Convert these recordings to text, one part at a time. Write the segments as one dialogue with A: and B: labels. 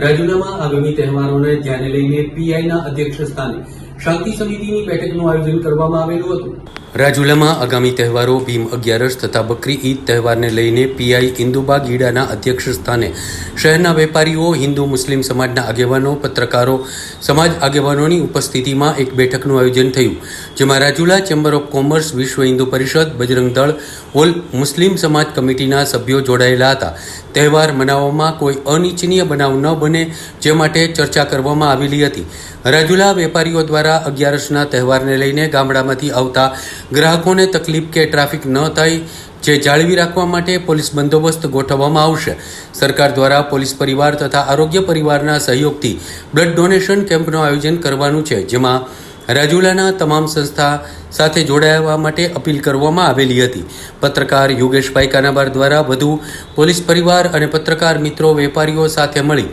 A: રાજુલામાં આગામી તહેવારોને ધ્યાને લઈને પીઆઈના અધ્યક્ષ સ્થાને શાંતિ સમિતિની બેઠકનું આયોજન કરવામાં આવેલું હતું. રાજુલામાં આગામી તહેવારો ભીમ અગિયારસ તથા બકરી ઈદ તહેવારને લઈને પીઆઈ ઇન્દુબા ગીડાના અધ્યક્ષ સ્થાને. શહેરના વેપારીઓ, હિન્દુ, મુસ્લિમ સમાજના આગેવાનો, પત્રકારો, સમાજ આગેવાનોની ઉપસ્થિતિમાં એક બેઠકનું આયોજન થયું, જેમાં રાજુલા ચેમ્બર ઓફ કોમર્સ, વિશ્વ હિન્દુ પરિષદ, બજરંગ દળ ઓલ મુસ્લિમ સમાજ કમિટીના સભ્યો જોડાયેલા હતા. તહેવાર મનાવવામાં કોઈ અનિચ્છનીય બનાવ ન બને જે માટે ચર્ચા કરવામાં આવેલી હતી. રાજુલા વેપારીઓ દ્વારા અગિયારસના તહેવારને લઈને ગામડામાંથી આવતા ગ્રાહકોને તકલીફ કે ટ્રાફિક ન થાય, જે જાળવી રાખવા માટે પોલીસ બંદોબસ્ત ગોઠવવામાં આવશે. સરકાર દ્વારા પોલીસ પરિવાર તથા આરોગ્ય પરિવારના સહયોગથી બ્લડ ડોનેશન કેમ્પનું આયોજન કરવાનું છે, જેમાં રાજુલાના તમામ સંસ્થા સાથે જોડાવા માટે અપીલ કરવામાં આવેલી હતી. પત્રકાર યોગેશભાઈ કાનાબાર દ્વારા વધુ પોલીસ પરિવાર અને પત્રકાર મિત્રો વેપારીઓ સાથે મળી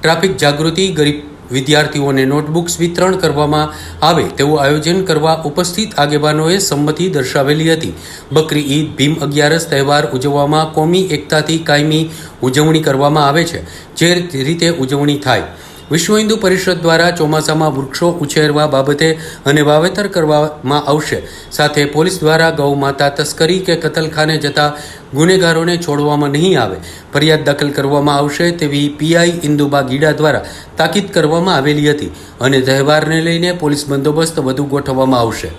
A: ટ્રાફિક જાગૃતિ, ગરીબ વિદ્યાર્થીઓને નોટબુક્સ વિતરણ કરવામાં આવે તેવું આયોજન કરવા ઉપસ્થિત આગેવાનોએ સંમતિ દર્શાવેલી હતી. બકરી ઈદ, ભીમ અગિયારસ તહેવાર ઉજવવામાં કોમી એકતાથી કાયમી ઉજવણી કરવામાં આવે છે. જે રીતે ઉજવણી થાય વિશ્વ હિન્દુ પરિષદ દ્વારા ચોમાસામાં વૃક્ષો ઉછેરવા બાબતે અને વાવેતર કરવામાં આવશે. સાથે પોલીસ દ્વારા ગૌ માતા તસ્કરી કે કતલખાને જતા ગુનેગારોને છોડવામાં નહીં આવે. ફરિયાદ દાખલ કરવામાં આવશે તેવી પીઆઈ ઇન્દુબા ગીડા દ્વારા તાકીદ કરવામાં આવેલી હતી અને તહેવારને લઈને પોલીસ બંદોબસ્ત વધુ ગોઠવવામાં આવશે.